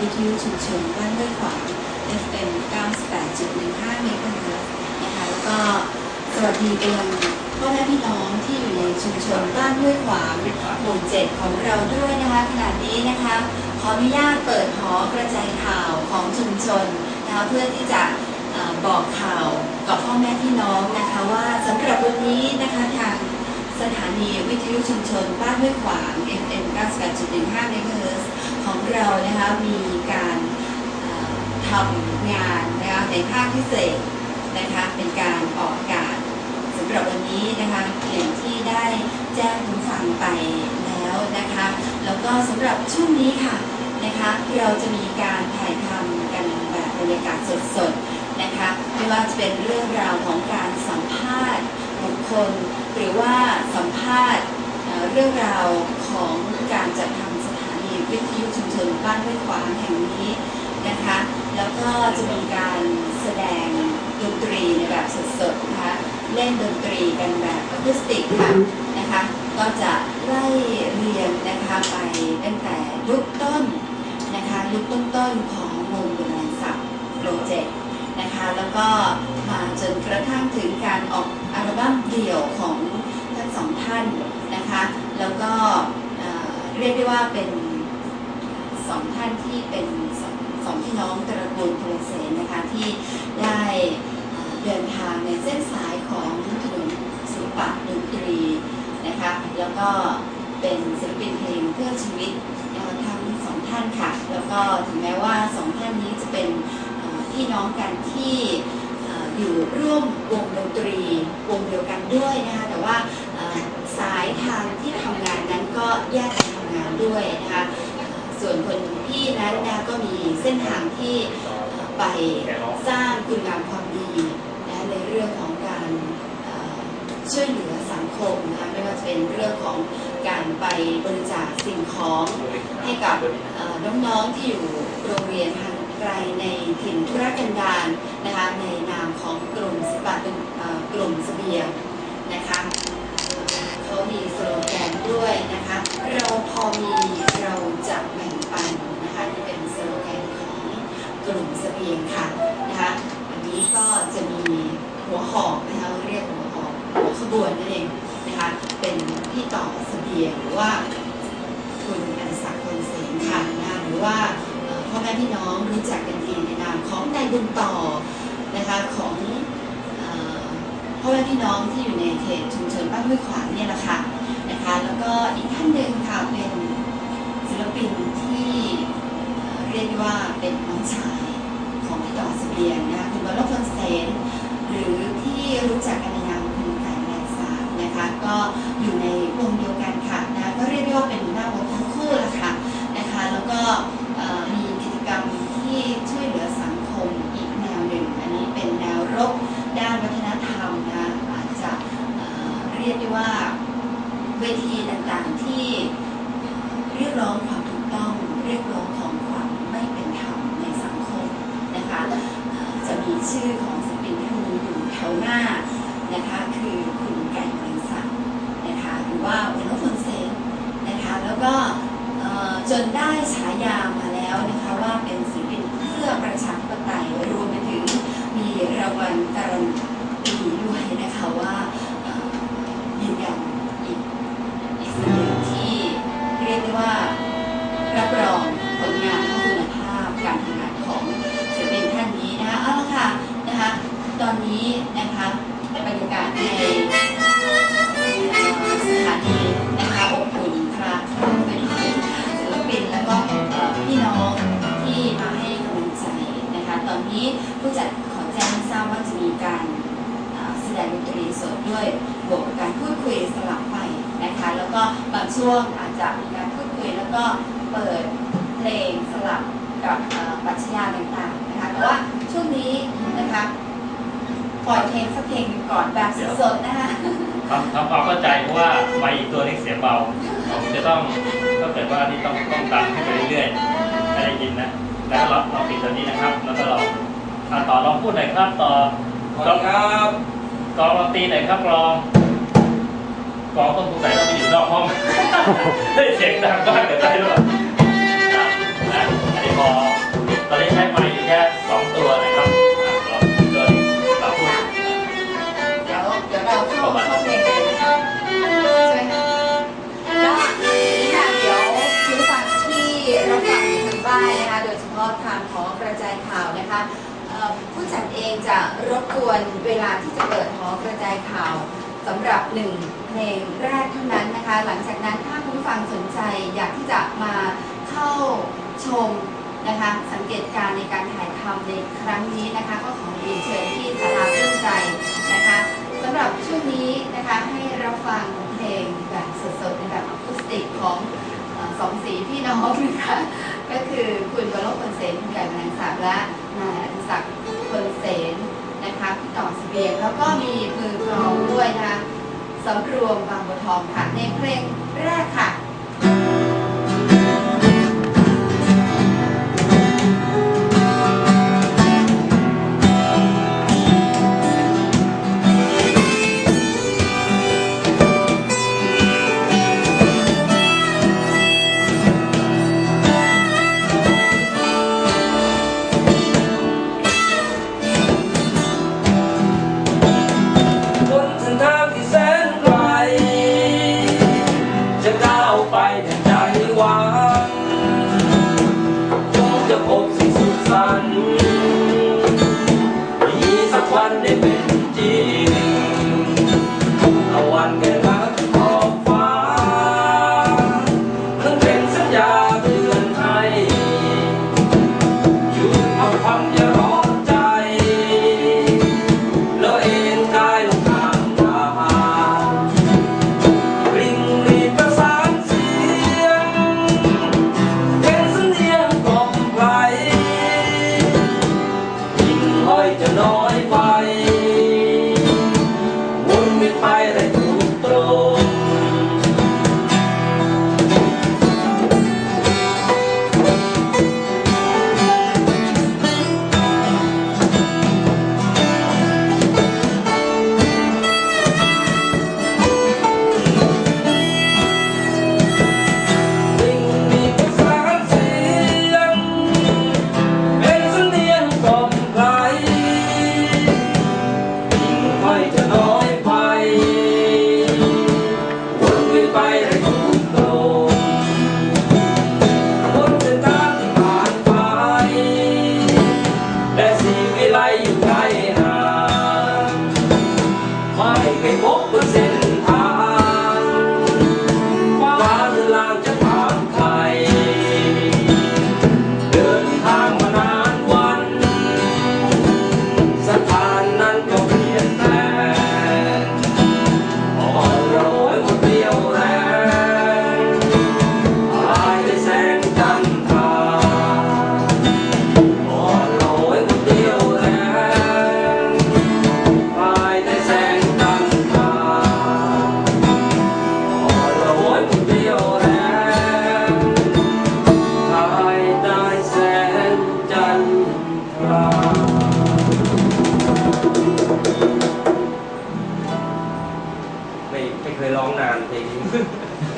วิทยุชุมชนบ้านห้วยขวาง FM 98.15เมกะเฮิรตซ์นะคะแล้วก็สวัสดีไปยังพ่อแม่พี่น้องที่อยู่ในชุมชนบ้านห้วยขวางหมู่เจ็ดของเราด้วยนะคะขณะนี้นะคะขออนุญาตเปิดหอกระจายข่าวของชุมชนนะคะเพื่อที่จะบอกข่าวกับพ่อแม่พี่น้องนะคะว่าสำหรับวันนี้นะคะทาง สถานีวิทยุชุมชนบ้านห้วยขวาง FM 98.15เมกะเฮิร์ของเรานะคะมีการเอ่อทำงานนะคะในภาคพิเศษนะคะเป็นการออกอากาศสำหรับวันนี้นะคะอย่างที่ได้แจ้งคุณฟังไปแล้วนะคะ แล้วก็สำหรับช่วงนี้ค่ะนะคะเราจะมีการถ่ายทำกันแบบบรรยากาศสดๆนะคะไม่ว่าจะเป็นเรื่องราวของการสัมภาษณ์ บุคคลหรือว่าสัมภาษณ์เรื่องราวของการจัดทำสถานีวิทยุชุมชนบ้านห้วยขวางแห่งนี้นะคะ แล้วก็จะมีการแสดงดนตรีในแบบสดๆนะคะเล่นดนตรีกันแบบอะคูสติกค่ะนะคะ ก็จะไล่เรียงนะคะไปตั้งแต่ยุคต้นนะคะยุคต้นๆของวงโบราณศัพท์โปรเจกต์นะคะ แล้วก็มาจนกระทั่งถึงการออก บั้มเดี่ยวของทั้งสองท่านนะคะ แล้วก็เรียกได้ว่าเป็นสองท่านที่เป็นสองสองพี่น้องตระกูลพลเสนนะคะที่ได้เดินทางในเส้นสายของถนนศิลปะดนตรีนะคะแล้วก็เป็นศิลปินเพลงเพื่อชีวิตทั้งสองท่านค่ะ แล้วก็ถึงแม้ว่าสองท่านนี้จะเป็นพี่น้องกันที่ อยู่ร่วมวงดนตรี วงเดียวกันด้วยนะคะแต่ว่าสายทางที่ทำงานนั้นก็แยกกันทำงานด้วยนะคะส่วนคนพี่นั้นนะก็มีเส้นทางที่ไปสร้างคุณงามความดีนะในเรื่องของการช่วยเหลือสังคมนะคะไม่ว่าจะเป็นเรื่องของการไปบริจาคสิ่งของให้กับน้องๆที่อยู่โรงเรียนทางไกลในถิ่นธุรกันดาร ในนามของกลุ่มสปาเป็นเอ่อกลุ่มเสบียงนะคะเขามีสโลแกนด้วยนะคะเราพอมีเราจะแบ่งปันนะคะนี่เป็นสโลแกนของกลุ่มเสบียงค่ะนะคะอันนี้ก็จะมีหัวหอกนะคะเรียกหัวหอกหัวขบวนนั่นเองนะคะเป็นพี่ต่อเสบียงหรือว่าคุณอดิศักดิ์คนเสนค่ะนะคะหรือว่าพ่อแม่พี่น้องรู้จักกันดีในนามของนายบุญต่อ นะคะของอพ่อแม่พี่น้องที่อยู่ในเขตชุมชนบ้านห้วยขวางเนี่ยแหละค่ะนะคะแล้วก็อีกท่านหนึ่งค่ะเป็นศิลปินที่เรียกได้ว่าเป็นน้องชายของพี่ต่อสเบียงนะคะคุณวรพลเสนหรือที่รู้จักกันในนามคุณไก่แมนสาบนะคะก็อยู่ในวงเดียวกันค่ะนะก็เรียกได้ว่าเป็น ตอนนี้ผู้จัดขอแจ้งให้ทราบว่าจะมีการเอ่อแสดงดนตรีสดด้วยบวกกับการพูดคุยสลับไปนะคะ แล้วก็บางช่วงอาจจะมีการพูดคุยแล้วก็เปิดเพลงสลับกับเอ่อปรัชญาต่างๆนะคะแต่ว่าช่วงนี้นะคะปล่อยเพลงสักเพลงหนึ่งก่อนแบบสดๆนะคะทำทำความเข้าใจเพราะว่าไมค์อีกตัวนี้เสียงเบาผมจะต้องถ้าเกิดว่านี่ต้องต้องดังขึ้นไปเรื่อยๆไม่ได้ยินนะ แล้วเราเราปิดตัวนี้นะครับ แล้วก็เราอ่ต่อลองพูดหน่อยครับต่อครับกองลองตีหน่อยครับกองกองต้องสงสัยต้องไปอยู่นอกห้อง ได้เสียงดังมากเกินได้หรือเปล่านะอันนี้พอตอนนี้ใช้ไม้อยู่แค่สองตัวนะครับ นะคะผู้จัดเองจะรบกวนเวลาที่จะเปิดหอกระจายข่าวสำหรับหนึ่งเพลงแรกเท่านั้นนะคะ หลังจากนั้นถ้าคุณผู้ฟังสนใจอยากที่จะมาเข้าชมนะคะสังเกตการในการถ่ายทำในครั้งนี้นะคะ ก็ขอเรียนเชิญที่สาราเรื่อใจนะคะสำหรับช่วงนี้นะคะให้เรับฟังเพลงแบบสดๆในแบบอะคูสติกของอสองสีพี่น้องนะคะก็คือคุณวรพลเสนคุณไก่แมลงสาบและ นายอภิศักดิ์พลเสนนะคะพี่ต่อสเบียงแล้วก็มีมือกลองด้วยนะคะสำรวมบางบัวทองค่ะในเพลงแรกค่ะ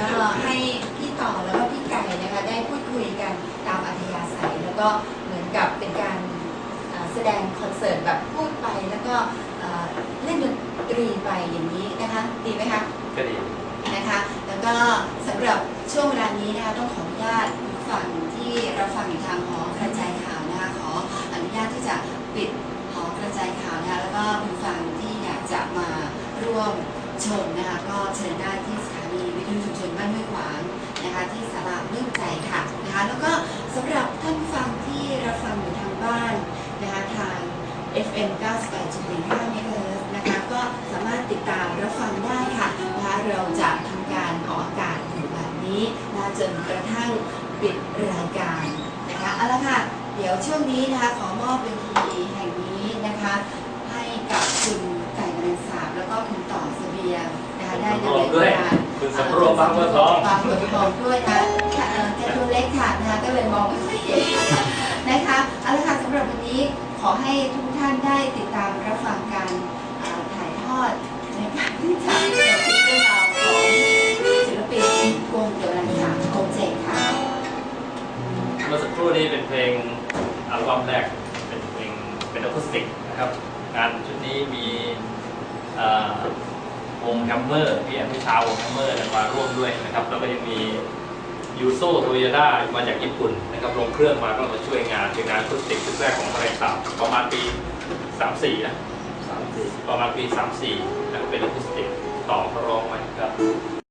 ก็ให้พี่ต่อแล้วก็พี่ไก่นะคะได้พูดคุยกันตามอัธยาศัยแล้วก็เหมือนกับเป็นการอ่าแสดงคอนเสิร์ตแบบพูดไปแล้วก็อ่าเล่นดนตรีไปอย่างนี้นะคะดีไหมคะก็ดีนะคะแล้วก็สำหรับช่วงเวลานี้นะคะต้องขออนุญาตฝั่งที่เราฟังอยู่ทางหอกระจายข่าวนะคะขออนุญาตที่จะปิดหอกระจายข่าวนะคะแล้วก็คุณฟังที่อยากจะมาร่วม ชมนะคะก็เชิญได้ที่สถานีวิทยุชุมชนบ้านห้วยขวางนะคะที่สาราเลื่อมใจค่ะนะคะแล้วก็สำหรับท่านผู้ฟังที่รับฟังอยู่ทางบ้านนะคะทาง FM 98.5เมกะเฮิร์นะคะก็สามารถติดตามรับฟังได้ค่ะนะคะเราจะทำการออกอากาศอยู่แบบนี้นะจนกระทั่งปิดรายการนะคะเอาละค่ะเดี๋ยวช่วงนี้นะคะขอมอบเวทีแห่งนี้นะคะ ให้กับคุณไก่แมลงสาบแล้วก็คุณต่อ เสบียงนะคะได้ดำเนินการคุณสำรวมบางบัวทองบางบัวทองด้วยนะค่ะเอ่อแกตัวเล็กค่ะนะคะก็เลยมองไม่ค่อยเห็น วงแฮมเมอร์พี่อนุชาวงแฮมเมอร์มาร่วมด้วยนะครับแล้วก็ยังมียูโซโตโยต้ามาจากญี่ปุ่นนะครับลงเครื่องมาก็มาช่วยงานเป็นงานพุทธิกชุดแรกของบริษัทประมาณปี 34 นะสามสี่ประมาณปี 34นะครับเป็นอะคูสติกต่อเขาร้องไว้ครับ